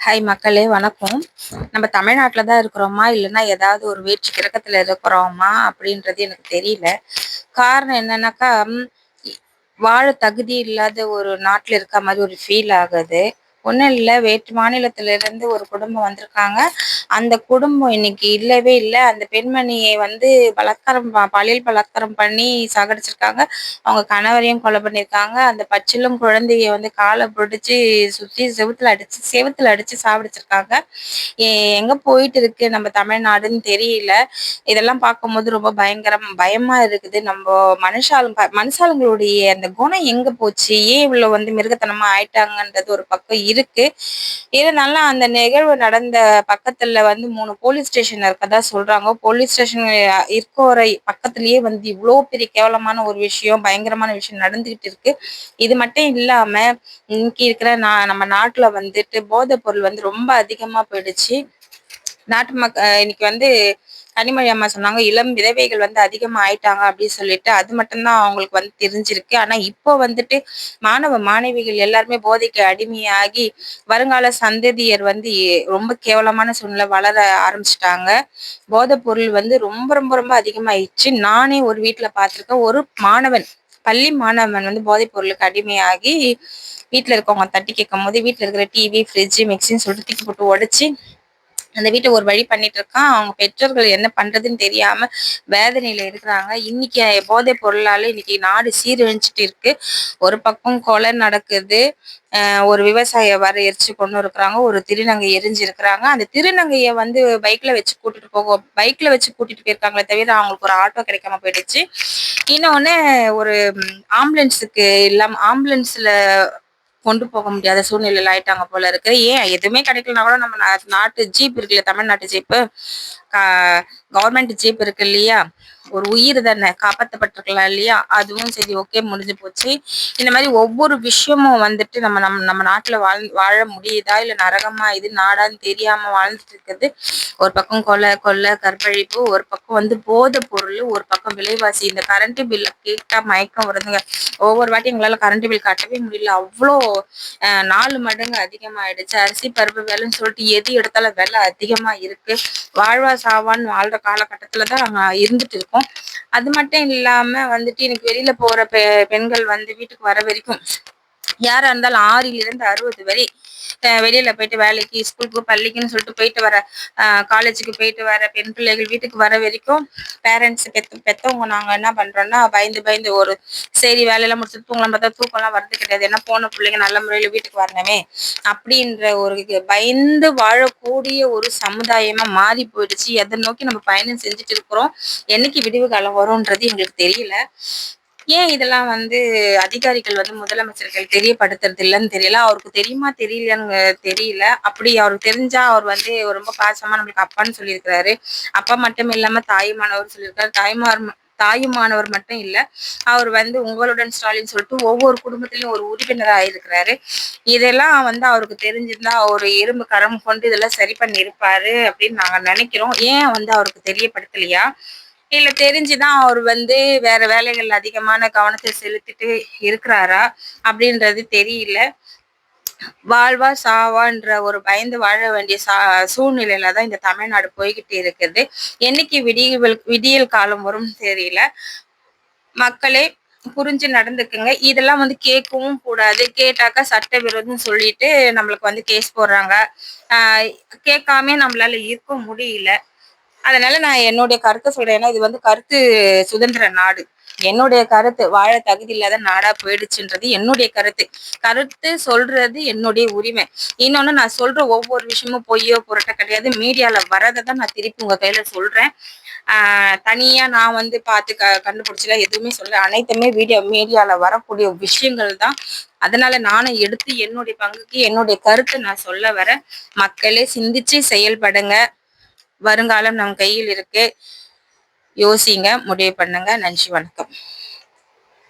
Hi மக்களே வணக்கம். நம்ம தமிழ்நாட்டில் தான் இருக்கிறோமா? இல்லைன்னா ஏதாவது ஒரு வேற்று கிரகத்தில் இருக்கிறோமா? அப்படின்றது எனக்கு தெரியல. காரணம் என்னன்னாக்கா வாழ தகுதி இல்லாத ஒரு நாட்டில் இருக்க மாதிரி ஒரு ஃபீல் ஆகுது. ஒன்றும் இல்லை வேற்று மாநிலத்திலிருந்து ஒரு குடும்பம் வந்திருக்காங்க. அந்த குடும்பம் இன்னைக்கு இல்லவே இல்லை. அந்த பெண்மணியை வந்து பலாத்காரம் பாலியல் பலாத்காரம் பண்ணி சாகடிச்சிருக்காங்க. அவங்க கணவரையும் கொலை பண்ணியிருக்காங்க. அந்த பச்சிலும் குழந்தைய வந்து காலை பிடிச்சி சுற்றி செவுத்துல அடிச்சு செவத்தில் அடிச்சு சாப்பிடிச்சிருக்காங்க எங்கே போயிட்டு இருக்கு? நம்ம தமிழ்நாடுன்னு தெரியல. இதெல்லாம் பார்க்கும்போது ரொம்ப பயங்கரம் பயமா இருக்குது. நம்ம மனுஷாளுங்க மனுஷாளுங்களுடைய அந்த குணம் எங்க போச்சு? ஏன் இவ்வளோ வந்து மிருகத்தனமா ஆயிட்டாங்கன்றது ஒரு பக்கம் இருக்கு. இருந்தாலும் அந்த நிகழ்வு நடந்த பக்கத்துல வந்து மூணு போலீஸ் ஸ்டேஷன் இருக்கதா சொல்றாங்க. போலீஸ் ஸ்டேஷன் இருக்கிற பக்கத்துலயே வந்து இவ்வளோ பெரிய கேவலமான ஒரு விஷயம் பயங்கரமான விஷயம் நடந்துகிட்டு இருக்கு. இது மட்டும் இல்லாம இன்னைக்கு இருக்கிற நம்ம நாட்டுல வந்துட்டு போதைப் பொருள் வந்து ரொம்ப அதிகமா போயிடுச்சு. நாட்டு மக்க இன்னைக்கு வந்து கனிமொழி அம்மா சொன்னாங்க இளம் விதவைகள் வந்து அதிகமாக ஆயிட்டாங்க அப்படின்னு சொல்லிட்டு அது மட்டும்தான் அவங்களுக்கு வந்து தெரிஞ்சிருக்கு. ஆனால் இப்போ வந்துட்டு மாணவ மாணவிகள் எல்லாருமே போதைக்கு அடிமையாகி வருங்கால சந்ததியர் வந்து ரொம்ப கேவலமான சூழ்நிலை வளர ஆரம்பிச்சிட்டாங்க. போதை பொருள் வந்து ரொம்ப ரொம்ப ரொம்ப அதிகமாயிடுச்சு. நானே ஒரு வீட்டில் பார்த்துருக்கேன் ஒரு மாணவன் பள்ளி மாணவன் வந்து போதைப் பொருளுக்கு அடிமையாகி வீட்டில் இருக்கவங்க தட்டி கேட்கும் போது வீட்டில் இருக்கிற டிவி ஃப்ரிட்ஜு மிக்சின்னு சொல்லிட்டு தூக்கி போட்டு உடச்சி அந்த வீட்டை ஒரு வழி பண்ணிட்டு இருக்கான். அவங்க பெற்றோர்கள் என்ன பண்றதுன்னு தெரியாம வேதனையில இருக்கிறாங்க. இன்னைக்கு போதை பொருளால இன்னைக்கு நாடு சீரழிஞ்சிட்டு இருக்கு. ஒரு பக்கம் கொலை நடக்குது. ஒரு விவசாய வர எரிச்சு கொண்டு இருக்கிறாங்க. ஒரு திருநங்கை எரிஞ்சு இருக்கிறாங்க அந்த திருநங்கைய வந்து பைக்ல வச்சு கூட்டிட்டு போக பைக்ல வச்சு கூட்டிட்டு போயிருக்காங்களே தவிர அவங்களுக்கு ஒரு ஆட்டோ கிடைக்காம போயிடுச்சு. இன்னொன்னு ஒரு ஆம்புலன்ஸுக்கு இல்லாம ஆம்புலன்ஸ்ல கொண்டு போக முடியாத சூழ்நிலையில் ஆயிட்டாங்க போல இருக்கு. ஏன் எதுவுமே கிடைக்கலனா கூட நம்ம நாட்டு ஜீப் இருக்குல்ல தமிழ்நாட்டு ஜீப்பு கவர்மெண்ட் ஜீப் இருக்கு இல்லையா? ஒரு உயிர் தானே காப்பாற்றப்பட்டிருக்கலாம் இல்லையா? அதுவும் சரி ஓகே முடிஞ்சு போச்சு. இந்த மாதிரி ஒவ்வொரு விஷயமும் வந்துட்டு நம்ம நம்ம நம்ம நாட்டில் வாழ் வாழ முடியுதா? இல்ல நரகமா இது நாடான்னு தெரியாம வாழ்ந்துட்டு இருக்குது ஒரு பக்கம் கொலை கொள்ளை கற்பழிப்பு ஒரு பக்கம் வந்து போதை பொருள் ஒரு பக்கம் விலைவாசி. இந்த கரண்ட் பில்ல கேட்டா மயக்கம் வருதுங்க. ஒவ்வொரு வாட்டி எங்களால கரண்ட் பில் கட்டவே முடியல. அவ்வளோ நாலு மடங்கு அதிகமாயிடுச்சு. அரிசி பருப்பு வேலைன்னு சொல்லிட்டு எது எடுத்தாலும் விலை அதிகமா இருக்கு. வாழ்வா சாவான்னு வாழ்ற காலகட்டத்துலதான் நாங்க இருந்துட்டு இருக்கோம். அது மட்டும் இல்லாம வந்துட்டு எனக்கு வெளியில போற பெ பெண்கள் வந்து வீட்டுக்கு வர வரைக்கும் யாரா இருந்தாலும் ஆறிலிருந்து அறுபது வரை வெளியில போயிட்டு வேலைக்கு ஸ்கூலுக்கு பள்ளிக்குன்னு சொல்லிட்டு போயிட்டு வர காலேஜுக்கு போயிட்டு வர பெண் பிள்ளைகள் வீட்டுக்கு வர வரைக்கும் பேரண்ட்ஸ் பெத்த பெத்தவங்க நாங்க என்ன பண்றோம்னா பயந்து பயந்து ஒரு சரி வேலையெல்லாம் முடிச்சுட்டு தூங்கலாம் பார்த்தா தூக்கம்லாம் வரது கிடையாது. ஏன்னா போன பிள்ளைங்க நல்ல முறையில வீட்டுக்கு வரணுமே. அப்படின்ற ஒரு பயந்து வாழக்கூடிய ஒரு சமுதாயமா மாறி போயிடுச்சு. எதை நோக்கி நம்ம பயணம் செஞ்சுட்டு இருக்கிறோம்? என்னைக்கு விடிவு காலம் வரும்ன்றது எங்களுக்கு தெரியல. ஏன் இதெல்லாம் வந்து அதிகாரிகள் வந்து முதலமைச்சர்கள் தெரியப்படுத்துறது இல்லைன்னு தெரியல? அவருக்கு தெரியுமா தெரியலன்னு தெரியல. அப்படி அவருக்கு தெரிஞ்சா அவர் வந்து ரொம்ப பாசமா நம்மளுக்கு அப்பான்னு சொல்லியிருக்கிறாரு. அப்பா மட்டும் இல்லாம தாயுமானவர் சொல்லியிருக்காரு. தாய்மார் தாயுமானவர் மட்டும் இல்ல அவர் வந்து உங்களுடன் ஸ்டாலின் சொல்லிட்டு ஒவ்வொரு குடும்பத்திலும் ஒரு உறுப்பினராக இருக்கிறாரு. இதெல்லாம் வந்து அவருக்கு தெரிஞ்சிருந்தா அவர் இரும்பு கரம் கொண்டு இதெல்லாம் சரி பண்ணி இருப்பாரு அப்படின்னு நாங்க நினைக்கிறோம். ஏன் வந்து அவருக்கு தெரியப்படுத்தலையா? இல்ல தெரிஞ்சுதான் அவர் வந்து வேற வேலைகள் அதிகமான கவனத்தை செலுத்திட்டு இருக்கிறாரா அப்படின்றது தெரியல. வாழ்வா சாவான்ற ஒரு பயந்து வாழ வேண்டிய சா சூழ்நிலையில தான் இந்த தமிழ்நாடு போய்கிட்டு இருக்குது. என்னைக்கு விடியல் விடியல் காலம் வரும் தெரியல. மக்களே புரிஞ்சு நடந்துக்குங்க. இதெல்லாம் வந்து கேட்கவும் கூடாது. கேட்டாக்கா சட்ட விரோதம் சொல்லிட்டு நம்மளுக்கு வந்து கேஸ் போடுறாங்க. ஆஹ் கேட்காம நம்மளால இருக்க முடியல. அதனால நான் என்னுடைய கருத்தை சொல்றேன். ஏன்னா இது வந்து கருத்து சுதந்திர நாடு. என்னுடைய கருத்து வாழ தகுதி இல்லாத நாடா போயிடுச்சுன்றது என்னுடைய கருத்து. கருத்து சொல்றது என்னுடைய உரிமை. இன்னொன்னு நான் சொல்ற ஒவ்வொரு விஷயமும் பொய்யோ புரட்ட கிடையாது. மீடியால வரதை தான் நான் திருப்பி உங்க கையில சொல்றேன். ஆஹ் தனியா நான் வந்து பார்த்து க கண்டுபிடிச்சல எதுவுமே சொல்ல அனைத்துமே வீடியோ மீடியால வரக்கூடிய விஷயங்கள் தான். அதனால நானும் எடுத்து என்னுடைய பங்குக்கு என்னுடைய கருத்தை நான் சொல்ல வர மக்களே சிந்திச்சு செயல்படுங்க. வருங்காலம் நம் கையில் இருக்கு. யோசிங்க முடிவு பண்ணுங்க. நன்றி வணக்கம்.